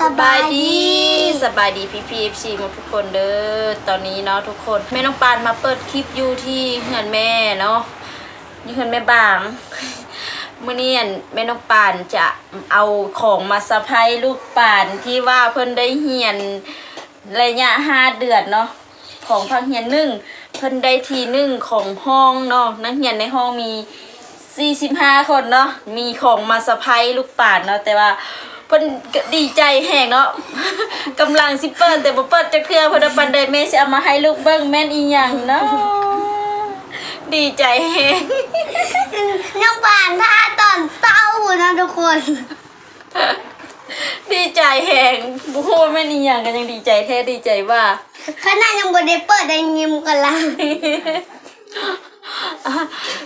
สบายดีสบายดีพี่พีเอฟซีหมดทุกคนเด้อตอนนี้เนาะทุกคนแม่น้องปานมาเปิดคลิปอยู่ที่เฮือนแม่เนาะนี่เฮือนแม่บางเมื่อนี้อั่นแม่น้องปานจะเอาของมาสะพายลูกปานที่ว่าเพิ่นได้เฮียนระยะห้าเดือนเนาะของพักเฮียนหนึ่งเพิ่นได้ทีหนึ่งของห้องเนาะนักเรียนในห้องมี45 คนเนาะมีของมาสะพายลูกปานเนาะแต่ว่า เพิ่นก็ดีใจแหงเนาะ กำลังสิเปิดแต่บ่เปิดจะเครือเพิ่นเอาปันไดแม่สิเอามาให้ลูกเบิ่งแม่นอีหยังเนาะดีใจแหง น้องปานท่าตอนเศร้านะทุกคน ดีใจแหงบ่ฮู้ว่าแม่นอีหยังก็ยังดีใจแท้ดีใจว่า ขนาดยังบ่ได้เปิดได้ยิ้มกันละ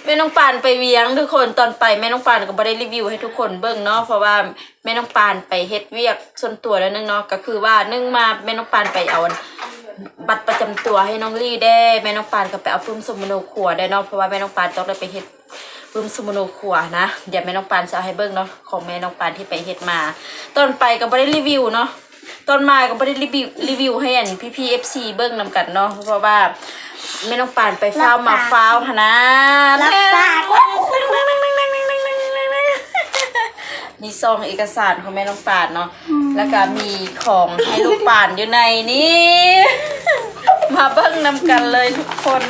แม่น้องปานไปเวียงทุกคนตอนไปแม่น้องปานก็บ่ได้รีวิวให้ทุกคนเบิ่งเนาะเพราะว่าแม่น้องปานไปเฮ็ดเวียกส่วนตัวแล้วนึงเนาะก็คือว่านึ่งมาแม่น้องปานไปเอาบัตรประจำตัวให้น้องลี่ได้แม่น้องปานก็ไปเอาปื้มสมุนโนครัวได้เนาะเพราะว่าแม่น้องปานต้องได้ไปเฮ็ดปื้มสมุนโนครัวนะ เดี๋ยวแม่น้องปานจะเอาให้เบิ่งเนาะของแม่น้องปานที่ไปเฮ็ดมา ตอนไปก็บ่ได้รีวิวเนาะ ตอนมาก็บ่ได้รีวิวรีวิวให้อันพี่ๆ FC เบิ่งนำกันเนาะเพราะว่าแม่น้องปานไปเฝ้าวมาเฝ้าวหนนะรับปากมีซองเอกสารของแม่น้องปานเนาะแล้วก็มีของให้ลูกป่านอยู่ในนี้มาเบิ้งนำกันเลยทุกคน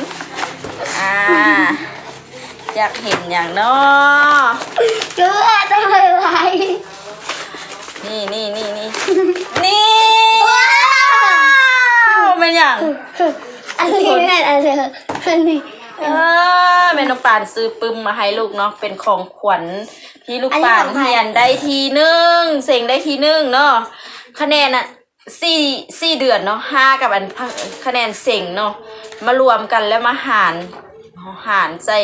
อ่าอยากเห็นอย่างเนาะเจือต้องไปไว้ นี่นี่นี่นี่นี่ว้าอ้าวเป็นอย่างอันนี้แม่อันนี้อันนี้เออแม่น้องปานซื้อปึ้มมาให้ลูกเนาะเป็นของขวัญที่ลูกปานเฮียนได้ทีหนึ่งเสียงได้ทีหนึ่งเนาะคะแนนอะสี่สี่เดือนเนาะห้ากับอันพังคะแนนเสียงเนาะมารวมกันแล้วมาหารหารใส่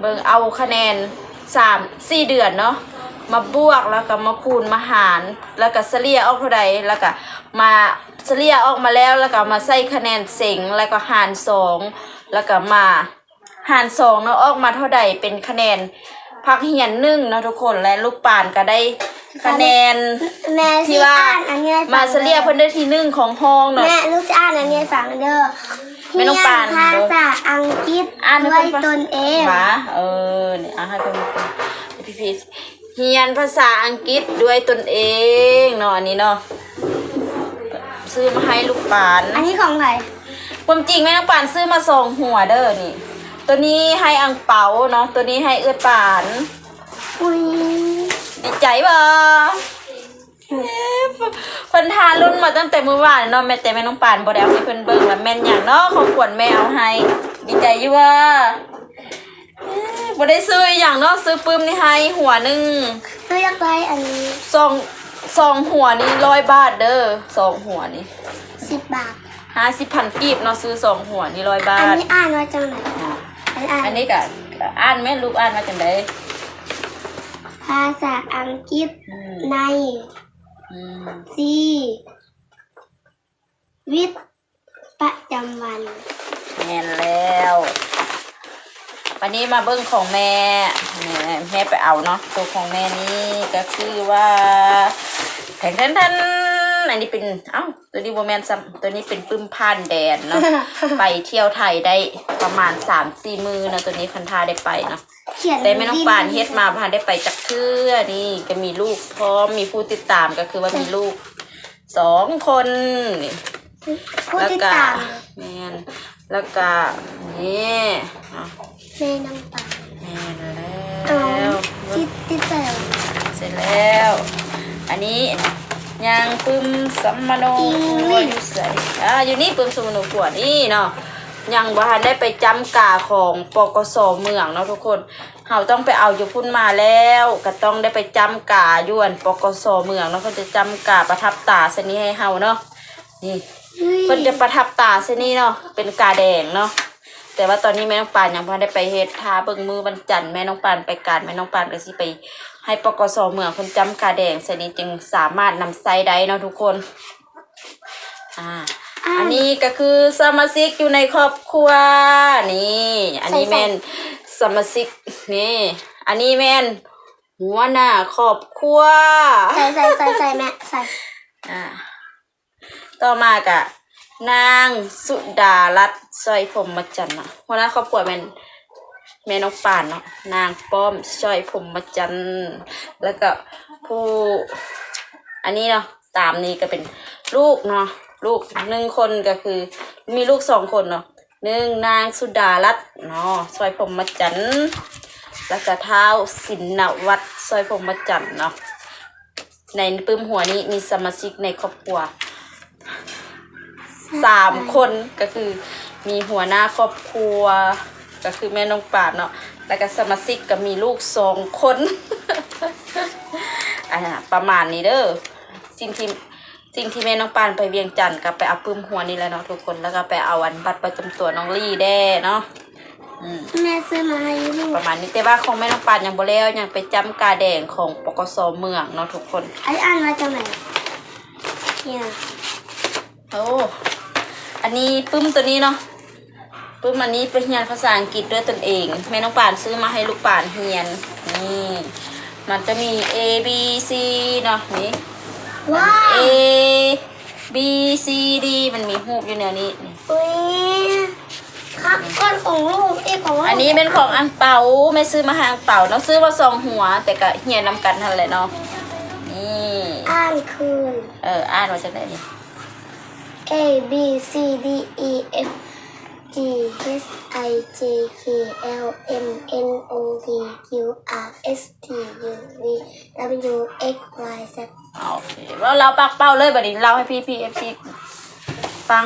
เบิ่งเอาคะแนนสามสี่เดือนเนาะ มาบวกแล้วก็มาคูณมาหารแล้วก็เฉลี่ยออกเท่าใดแล้วก็มาเฉลี่ยออกมาแล้วแล้วก็มาใส่คะแนนเสียงแล้วก็หารสองแล้วก็มาหารสองเนาะออกมาเท่าใดเป็นคะแนนพักเหียนหนึ่งเนาะทุกคนและลูกป่านก็ได้คะแนนแม่สิที่ว่าอ่านอันนี้ให้ฟังมาเฉลี่ยเพิ่นได้ที่หนึ่งของห้องเนาะแม่ลูกจะอ่านอันนี้ให้ฟังเด้อไม่ต้องปานเรียภาษาอังกฤษอ่านให้ด้วยเพิ่นฟังตนเองหมาเออนี่อะให้เพิ่นพี่พี เฮียนภาษาอังกฤษด้วยตนเองเนาะอันนี้เนาะซื้อมาให้ลูกปานอันนี้ของใครความจริงแม่น้องปานซื้อมาสองหัวเด้อนี่ ตัวนี้ให้อังเปาเนาะตัวนี้ให้เอื้อปานอุ้ยดีใจบ่เอ๊ะเพิ่นทารุ่นมาตั้งแต่เมื่อวานเนาะแม่แต่แม่น้องปานบ่ได้เอาให้เพิ่นเบิ่งว่าแม่นหยังเนาะของขวัญแม่เอาให้ ดีใจอยู่ว่าเอ๊ะ บ่ได้ซื้ออหย่างเนาะซื้อปึ้มนี่ให้หัวหนึงหนูอยากได้อันนี้ซองซองหัวนี่ร้อยบาทเด้อสองหัวนี่สิบบาทห้าสิบพันกีบเนาะซื้อสองหัวนี่ร้อยบาอันทนี้อ่านว่าจังไหนอันอ่านอันนี้ก็ก็อ่านแม่ลูกอ่านมาจังไดภาษาอังกฤษอืมในอืมซีวิตประจำวันแม่นแล้ว วันนี้มาเบิ้งของแม่แม่ไปเอาเนาะตัวของแม่นี่ก็คือว่าแทนแทนแทนอันนี้เป็นเอ้าตัวนี้โบแมนซัมตัวนี้เป็นปึ้มพานแดนเนาะไปเที่ยวไทยได้ประมาณสามสี่มือนะตัวนี้คันทาได้ไปเนาะแต่ไม่ต้องปานเฮ็ดมาพานได้ไปจากเทื่อนี่ก็มีลูกพร้อมมีผู้ติดตามก็คือว่ามีลูกสองคนแล้วก็ตาแมนแล้วก็นี่อะ แม่น้ำตาลแมนเอาแล้วติดติดแต่เสร็จแล้ว อันนี้ยางปึ้มสัมมโนครัวอยู่ใส่อ่าอยู่นี่ปึ้มสัมมโนครัวนี่เนาะยังบ่ทันได้ไปจำกาของปกสเมืองเนาะทุกคนเราต้องไปเอาอยู่พุ่นมาแล้ว ก็ต้องได้ไปจำกาอยู่อันปกสเมืองเนาะเขาจะจำกาประทับตาเสนนี้ให้เฮาเนาะนี่เพิ่นจะประทับตาเส้นนี้เนาะเป็นกาแดงเนาะ แต่ว่าตอนนี้แม่น้องปานยังบ่ได้ไปเฮ็ดทาเบิ่งมือวันจันทร์แม่น้องปานไปการแม่น้องปานก็สิไป ให้ปกสเมืองเพิ่นจำกาแดงเส้นนี้จึงสามารถนำไซได้เนาะทุกคนอ่าอันนี้ก็คือสมาชิกอยู่ในครอบครัวนี่ อันนี้แม่นสมาชิกนี่ อันนี้แม่นหัวหน้าครอบครัวใส่ใส่ใส่ใส่แม่ใส่อ่าต่อมากะ นางสุดารัตน์ซอยผมมาจันเนาะหัวหน้าครอบครัวแม่นแม่น้องป่านเนาะนางป้อมซอยผมมาจันแล้วก็ผู้อันนี้เนาะตามนี้ก็เป็นลูกเนาะลูกหนึ่งคนก็คือ มีลูกสองคนเนาะหนึ่งนางสุดารัตน์เนาะซอยผมมาจันแล้วก็เท้าสินนวัตรซอยผมมาจันเนาะในปึ้มหัวนี้มีสมาชิกในครอบครัว สามคนก็คือมีหัวหน้าครอบครัว ก็คือแม่น้องป่านเนาะแล้วก็สมาชิกก็มีลูกสองคนอ่าประมาณนี้เด้อสิ่งที่สิ่งที่แม่น้องปานไปเวียงจันทร์ก็ไปเอาปึ้มหัวนี่แหละเนาะทุกคนแล้วก็ไปเอาวันบัตรประจำตัวน้องลี่แด้เนาะอืมแม่ซื้อมาให้ลูกประมาณนี้แต่ว่าของแม่น้องปานยังบ่แล้วยังไปจำกาแดงของปกสเมืองเนาะทุกคนไอ้อ่านมาจากไหนเนี่ยโอ้ อันนี้ปึ้มตัวนี้เนาะปึ้มอันนี้ไปเรียนภาษาอังกฤษด้วยตนเองแม่น้องป่านซื้อมาให้ลูกป่านเรียนนี่มันจะมี A B C เนาะนี่ ว้าว A B C D มันมีรูปอยู่แนวนี้นี่อุ้ยครับก้อนของลูกเอ้ของลูกอันนี้เป็นของอังเปาไม่ซื้อมาให้อังเปาเนาะซื้อมาสองหัว แต่ก็เฮียนนำกันนั่นแหละเนาะนี่ อ่านคืน เอออ่านมาจากไหนนี่ A B C D E F G H I J K L M N O P Q R S T U V W X Y Z เอาโอเคว่าเราปักเป้าเลยบัดนี้เราให้พี่พี่เอฟซีฟัง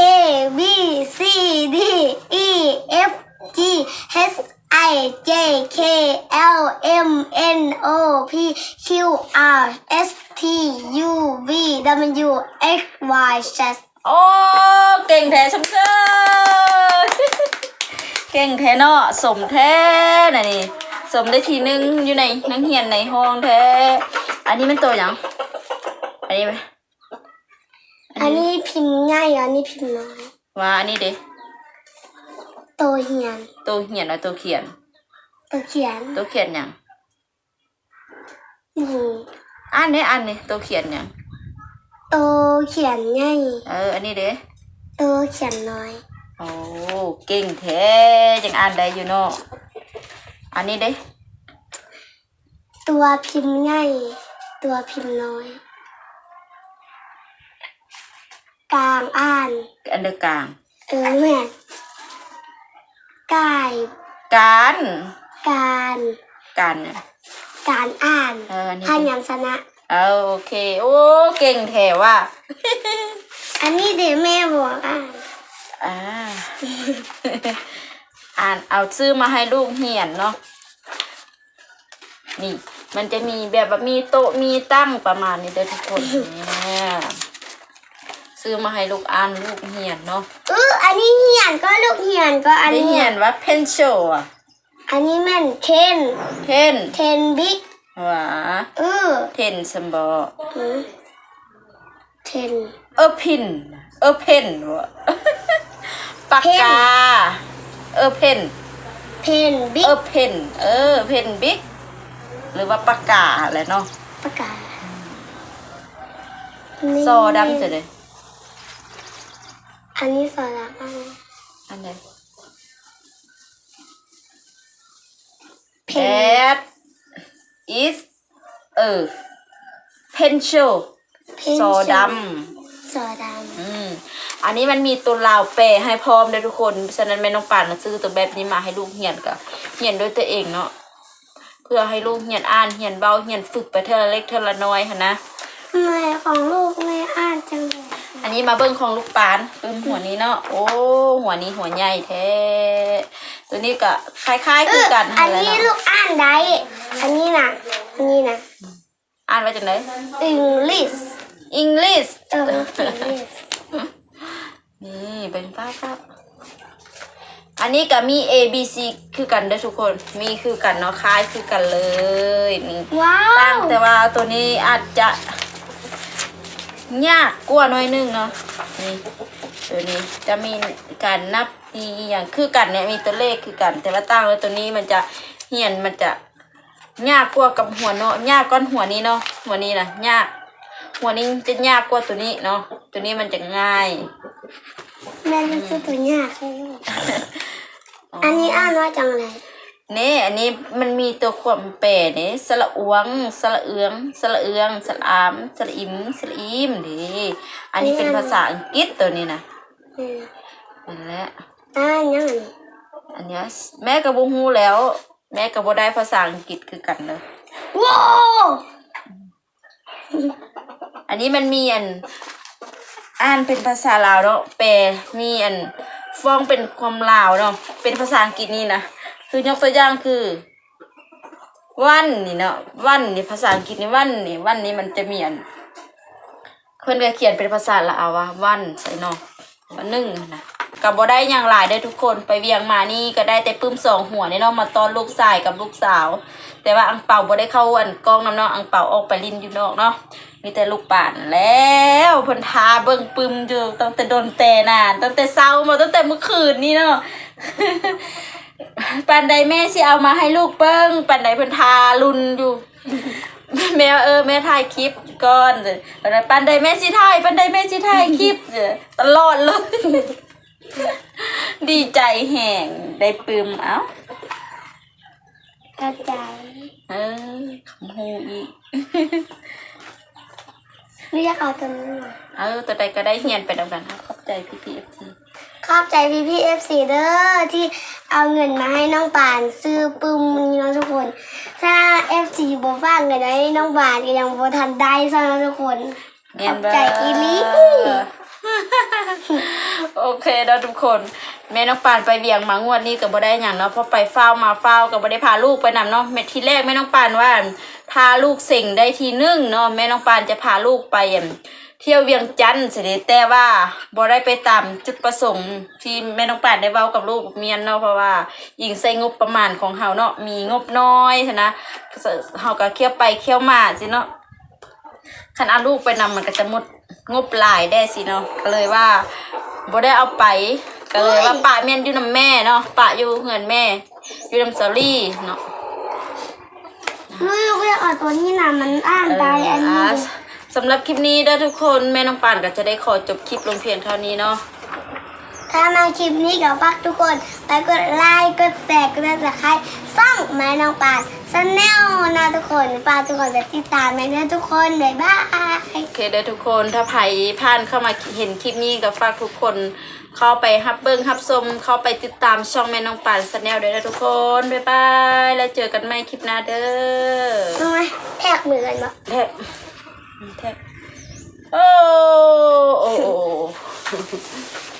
A B C D E F G H I J K L M N O P Q R S T U V W X Y Z โอ้เก่งแท้ชมเชยเก่งแท้เนาะสมแท้น่ะนี่สมได้ทีนึงอยู่ในนังเฮียนในห้องแท้ อันนี้มันตัวหยังอันนี้ไหมอันนี้พิมพ์ง่ายอันนี้พิมพ์น้อยว่าอันนี้เด้ โตเหียนตัวเหียนหรือตัวเขียนตัวเขียนตัวเขียนหยังนี่อันนี้อันนี้ตัวเขียนหยังโตเขียนง่ายเออ อันนี้เด้โตเขียนน้อย โอ้เก่งแท้ยังอ่านได้อยู่เนาะอันนี้เด้ตัวพิมพ์ง่ายตัวพิมพ์น้อยกลางอ่าน อันเดอร์กลาง เออแม่ กายการการการเนี่ยการอ่านเอออันนี้พยัญชนะเอาโอเค โอ้เก่งแท้ว่ะ อันนี้เดี๋ยวแม่บอกอ่านอ่าอ่านเอาซื้อมาให้ลูกเหียนเนาะนี่ มันจะมีแบบว่ามีโต๊ะมีตั้งประมาณนี้เด้อทุกคนเนี่ย ซื้อมาให้ลูกอ่านลูกเหียนเนาะเอออันนี้เหียนก็ลูกเหียนก็อันได้นี้เหียนว่า pencil อะอันนี้แม่นเทน pen เทนบิ๊กว่าเออ pen สมบอหือเทน เออ pin เออ pen วะปากกา เออ pen เพนบิ๊เอกอ pen เออ pen big หรือว่าปากกาอะไรเนาะประกาศนี่ซอดำจะเลย อันนี้ซอดำอันนี้อันไหนเพน that is เออ pencil เพนซอดซอดำอืมอันนี้มันมีตัวลาวแปลให้พร้อมเลยทุกคน ฉะนั้นแม่น้องป่านนะซื้อตัวแบบนี้มาให้ลูกเหียนกับเหียนด้วยตัวเองเนาะ เพื่อให้ลูกเหียนอ่านเหียนเบาเหียนฝึกไปเท่าละเล็กเท่าละน้อยค่ะนะำแม่ของลูกแม่อ่านจังเลย อันนี้มาเบิ้งของลูกปานปึ้มหัวนี้เนาะ โอ้ หัวนี้หัวใหญ่แท้ ตัวนี้ก็คล้ายๆเอคืออกันอันแหละนี้เนาะลูกอ่านได้ อันนี้นะอันนี้นะอ่านว่าจังได English English เออ English นี่เป็นป้าครับอันนี้ก็มี A B C คือกันเด้อทุกคน มีคือกันเนาะคล้ายคือกันเลยนี่ว้าตั้งวแต่ว่าตัวนี้อาจจะ ยากกว่าหน้อยนึงเนาะนี่ตัวนี้จะมีการนับอีอย่างคือกันเนี่ยมีตัวเลขคือกัน แต่ว่าตั้งแล้วตัวนี้มันจะเหียนมันจะยากกว่ากับหัวเนาะยากก้อนหัวนี้เนาะหัวนี้นะยาก หัวนี้จะยากกว่าตัวนี้เนาะตัวนี้มันจะง่ายแม่รู้สึกตัวยากให้ลูกอันนี้อ่านว่าจังไรนี่อันนี้มันมีตัวความแปรนี่สระอวงสระเอืองสระเอืองสระอามสระอิมสระอิมดีอันนี้เป็นภาษาอังกฤษตัวนี้นะอืมนั่นแหละอ่านยังไงอันเนี้ยแม่กับบูฮูแล้ว แม่กับบูได้ภาษาอังกฤษคือกันเลยว้าวอันนี้มันมีอันอ่านเป็นภาษาลาวเนาะแปลมีอันฟ้องเป็นความลาวเนาะเป็นภาษาอังกฤษนี่นะ คือยกตัวอย่างคือ วันนี่เนาะวันนี่ภาษาอังกฤษนี่วันนี่วันนี้มันจะมีอันเพื่อนก็เขียนเป็นภาษาลาวว่าวันใส่นาะวันหนึ่งนะกับบ่ได้อย่างหลายได้ทุกคนไปเวียงมานี่ก็ได้แต่ปื้มสองหัวนี่เนาะมาตอนลูกชายกับลูกสาว แต่ว่าอังเปาบ่ได้เข้าอันกล้องน้ำเนาะอังเปาออกไปลินอยู่นอกเนาะมีแต่ลูกป่านแล้วพ่นทาเบิ่งปึมอยู่ตั้งแต่โดนแต่นานตั้งแต่เช้ามาตั้งแต่เมื่อคืนนี่เนาะ ปันใดแม่สิเอามาให้ลูกเบิ้งปันใดเพิ่นทารุนอยู่ แม่เออแม่ถ่ายคลิปก่อนเด้อปันใดปันใดแม่สิถ่ายปันใดแม่สิถ่ายคลิปเด้อตลอดเลยดีใจแห่งได้ปึมเอ้ากระจายเออขำหูอีกเรียกเอาตัวนี้มาเออตัวใดก็ได้เฮียนไปแล้วกันครับขอบใจพี่พีเอฟทีขอบใจพี่พี่เอฟซีเด้อที่ เอาเงินมาให้น้องปาน ซื้อปึ้มนี้เนาะทุกคน ถ้าเอฟซีบ่ฝากเงินให้น้องปานก็ยังบ่ทันได้ซะเนาะทุกคนเงียนขอบใจอีหลีโอเคแล้วทุกคน แม่น้องปานไปเวียงมางวดนี้ก็บ่ได้อย่างเนาะเพราะไปเฝ้ามาเฝ้าก็บ่ได้พาลูกไปนำเนาะเม็ดทีแรกแม่น้องปานว่าพาลูกเสิ่งได้ทีนึงเนาะแม่น้องปานจะพาลูกไปอั่น เที่ยวเวียงจันทน์เสิเดแต่ว่าบ่ได้ไปตามจุดประสงค์ที่แม่น้องปานได้เว้ากับลูกเมียนเนาะเพราะว่ายิงใส่งบประมาณของเฮาเนาะมีงบน้อยซะนะเฮาก็เคี่ยวไปเคี่ยวมาสิเนาะคันเอาลูกไปนำมันก็จะหมดงบหลายได้สิเนาะก็เลยว่าบ่ได้เอาไปก็เลยว่าป้าแม่นอยู่นำแม่เนาะป้าอยู่เฮือนแม่ อยู่นำสอรี่เนาะลูกเรียกเอาตัวนี้นะมันอ่านได้อันนี้ สำหรับคลิปนี้เด้อทุกคนแม่น้องปานก็จะได้ขอจบคลิปลงเพียงเท่านี้เนาะถ้ามาคลิปนี้ก็ฝากทุกคนไปกดไลค์กดแชร์กดติดตามซ่องแม่น้องปานชาแนลนะทุกคนฝากทุกคนไปติดตามแม่เด้อทุกคนบ๊ายบายโอเคเด้อทุกคนถ้าไผผ่านเข้ามาเห็นคลิปนี้ก็ฝากทุกคนเข้าไปฮับเบิ้งฮับชมเข้าไปติดตามช่องแม่น้องปานชาแนลเด้อเด้อทุกคนบ๊ายบายแล้วเจอกันใหม่คลิปหน้าเด้อทำไมแท็กมือกันบ่แท็ก 你看，哦哦哦哦。